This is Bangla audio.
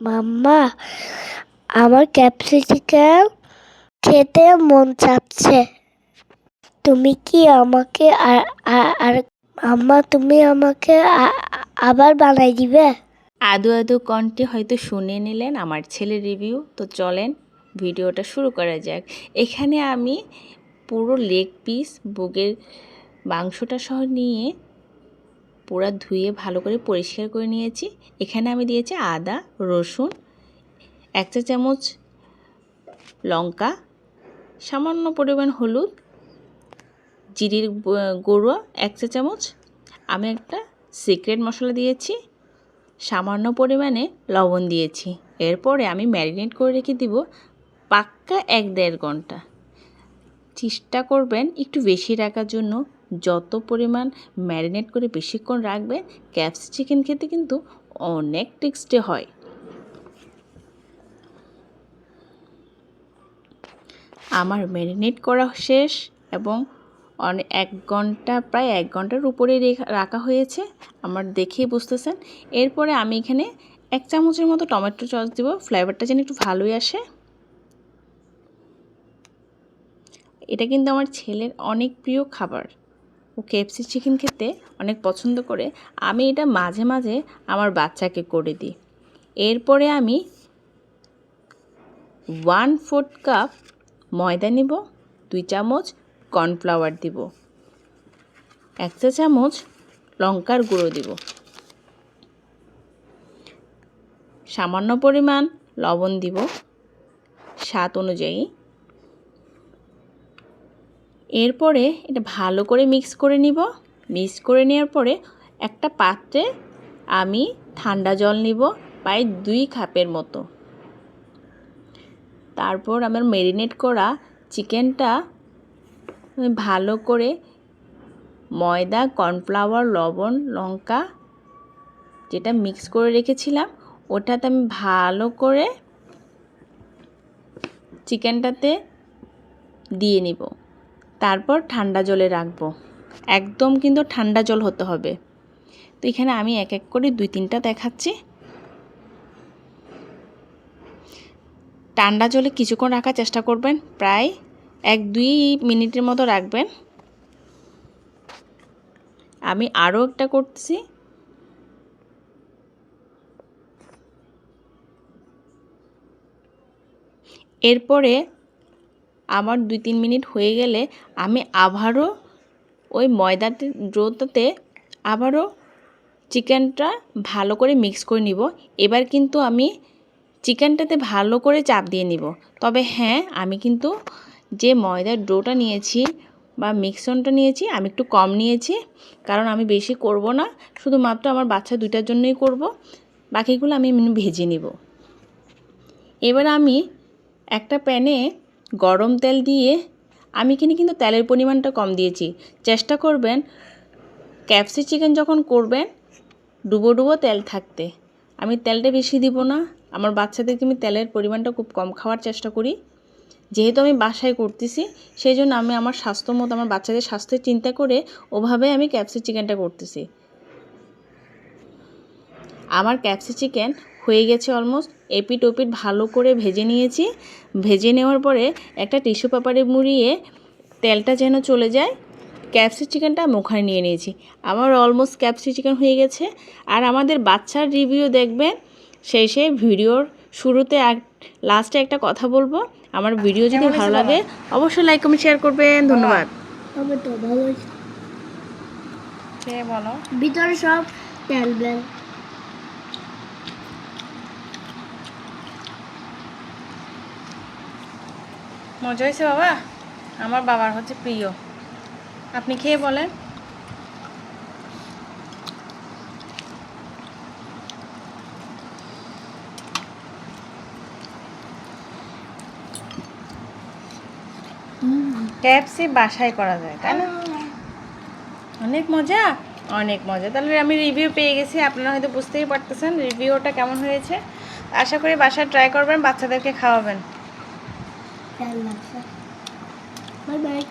মাম্মা, আমার ক্যাপসিকাম খেতে মন চাচ্ছে। তুমি কি আমাকে আর আম্মা, তুমি আমাকে আবার বানাই দিবে? আদু আদু কণ্ঠে হয়তো শুনে নিলেন আমার ছেলের রিভিউ। তো চলেন, ভিডিওটা শুরু করা যাক। এখানে আমি পুরো লেগ পিস বুকের মাংসটা সহ নিয়ে পুরো ধুয়ে ভালো করে পরিষ্কার করে নিয়েছি। এখানে আমি দিয়েছি আদা, রসুন, এক চা চামচ লঙ্কা, সামান্য পরিমাণ হলুদ, জিরির গরুয়া এক চা চামচ। আমি একটা সিক্রেট মশলা দিয়েছি, সামান্য পরিমাণে লবণ দিয়েছি। এরপরে আমি ম্যারিনেট করে রেখে দিব পাক্কা এক দেড় ঘণ্টা। চেষ্টা করবেন একটু বেশি রাখার জন্য। যত পরিমাণ ম্যারিনেট করে বেশিক্ষণ রাখবেন, ক্যাপস চিকেন খেতে কিন্তু অনেক টেক্সটে হয়। আমার ম্যারিনেট করা শেষ এবং অনেক এক ঘণ্টা, প্রায় এক ঘণ্টার উপরে রেখা- হয়েছে। আমার দেখেই বুঝতেছেন। এরপরে আমি এখানে এক চামচের মতো টমেটো সস দিব। ফ্লেভারটা যেন একটু ভালোই আসে। এটা কিন্তু আমার ছেলের অনেক প্রিয় খাবার। ও কেএফসি চিকেন খেতে অনেক পছন্দ করে, আমি এটা মাঝে মাঝে আমার বাচ্চাকে করে দিই। এরপরে আমি ওয়ান ফোর্থ কাপ ময়দা নিব, দুই চামচ কর্নফ্লাওয়ার দিব, এক চা চামচ লঙ্কার গুঁড়ো দিব। সামান্য পরিমাণ লবণ দিব, স্বাদ অনুযায়ী এরপরে এটা ভালো করে মিক্স করে নিব। মিক্স করে নেওয়ার পরে একটা পাত্রে আমি ঠান্ডা জল নিব প্রায় দুই কাপের মতো। তারপর আমার ম্যারিনেট করা চিকেনটা ভালো করে ময়দা কর্নফ্লাওয়ার লবণ, লঙ্কা যেটা মিক্স করে রেখেছিলাম, ওটাতে আমি ভালো করে চিকেনটাতে দিয়ে নিব। তারপর ঠান্ডা জলে রাখব। একদম কিন্তু ঠান্ডা জল হতে হবে। তো এখানে আমি এক এক করে দুই তিনটা দেখাচ্ছি। ঠান্ডা জলে কিছুক্ষণ রাখার চেষ্টা করবেন। প্রায় এক দুই মিনিটের মতো রাখবেন। আমি আরও একটা করতেছি এরপরে আমার দুই তিন মিনিট হয়ে গেলে আমি আবারও ওই ময়দাতে ডোটাতে আবারও চিকেনটা ভালো করে মিক্স করে নিব। এবার কিন্তু আমি চিকেনটাতে ভালো করে চাপ দিয়ে নিব। তবে হ্যাঁ আমি কিন্তু যে ময়দার ডোটা নিয়েছি বা মিক্সনটা নিয়েছি, আমি একটু কম নিয়েছি। কারণ আমি বেশি করব না, শুধুমাত্র আমার বাচ্চা দুইটার জন্যই করব। বাকিগুলো আমি ভেজে নিব। এবার আমি একটা প্যানে গরম তেল দিয়ে আমি এখানে কিন্তু তেলের পরিমাণটা কম দিয়েছি। চেষ্টা করবেন ক্যাপসি চিকেন যখন করবেন, ডুবো ডুবো তেল থাকতে। আমি তেলটা বেশি দিব না। আমার বাচ্চাদেরকে আমি তেলের পরিমাণটা খুব কম খাওয়ার চেষ্টা করি। যেহেতু আমি বাসায় করতেছি সেই জন্য আমি আমার স্বাস্থ্য মতো, আমার বাচ্চাদের স্বাস্থ্যের চিন্তা করে ওভাবে আমি ক্যাপসি চিকেনটা করতেছি। আমার ক্যাপসি চিকেন হয়ে গেছে অলমোস্ট এপিট ওপিট ভালো করে ভেজে নিয়েছি। ভেজে নেওয়ার পরে একটা টিস্যু পেপারে মুড়িয়ে তেলটা যেন চলে যায় ক্যাপসি চিকেনটা আমি ওখানে নিয়ে নিয়েছি। আমার অলমোস্ট ক্যাপসি চিকেন হয়ে গেছে। আর আমাদের বাচ্চার রিভিউ দেখবেন শেষে ভিডিওর শুরুতে এক লাস্টে একটা কথা বলব। আমার ভিডিও যদি ভালো লাগে অবশ্যই লাইক কমেন্ট শেয়ার করবেন। ধন্যবাদ। ভিতরে সব তেল মজা হয়েছে বাবা? আমার বাবার হচ্ছে প্রিয়। আপনি খেয়ে বলেন। ক্যাপসি বাসায় করা যায়, তাই না? অনেক মজা? অনেক মজা। তাহলে আমি রিভিউ পেয়ে গেছি। আপনারা হয়তো বুঝতেই পারতেছেন রিভিউটা কেমন হয়েছে। আশা করি বাসায় ট্রাই করবেন, বাচ্চাদেরকে খাওয়াবেন। তেল লাগছে বাই বাই